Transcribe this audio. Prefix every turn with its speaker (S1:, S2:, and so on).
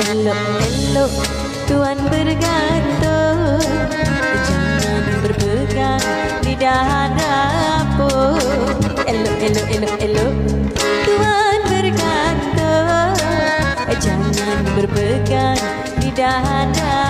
S1: Elok-elok Tuan bergantung Jangan berpegang lidah dapur Elok-elok elok-elok Tuan bergantung Jangan berpegang lidah dapur